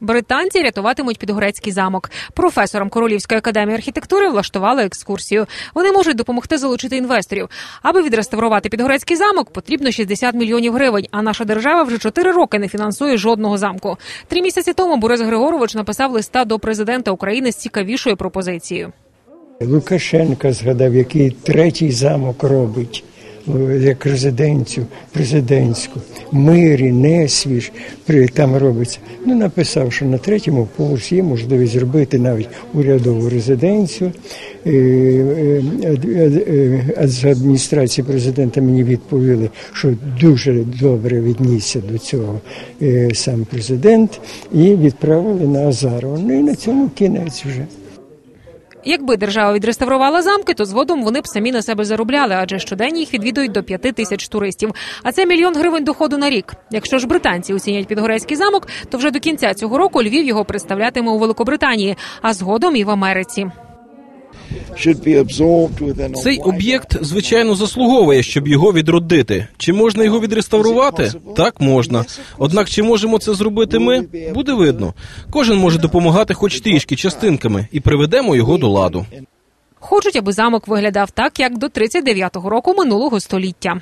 Британці рятуватимуть Підгорецький замок. Професорам Королівської академії архітектури влаштували екскурсію. Вони можуть допомогти залучити інвесторів. Аби відреставрувати Підгорецький замок, потрібно 60 мільйонів гривень. А наша держава вже 4 роки не фінансує жодного замку. Три місяці тому Борис Григорович написав листа до президента України з цікавішою пропозицією. Лукашенка згадав, який третій замок робить як резиденцію президентську. Мирі, Несвіж там робиться. Ну, написав, що на третьому поверсі є можливість зробити навіть урядову резиденцію. Е, е, е, е, З адміністрації президента мені відповіли, що дуже добре віднісся до цього е, сам президент, і відправили на Азарова. Ну і на цьому кінець вже. Якби держава відреставрувала замки, то згодом вони б самі на себе заробляли, адже щодень їх відвідують до п'яти тисяч туристів. А це мільйон гривень доходу на рік. Якщо ж британці оцінять Підгорецький замок, то вже до кінця цього року Львів його представлятиме у Великобританії, а згодом і в Америці. Цей об'єкт звичайно заслуговує, щоб його відродити. Чи можна його відреставрувати? Так можна. Однак, чи можемо це зробити ми? Буде видно. Кожен може допомагати хоч трішки частинками, і приведемо його до ладу. Хочуть, аби замок виглядав так, як до 39-го року минулого століття.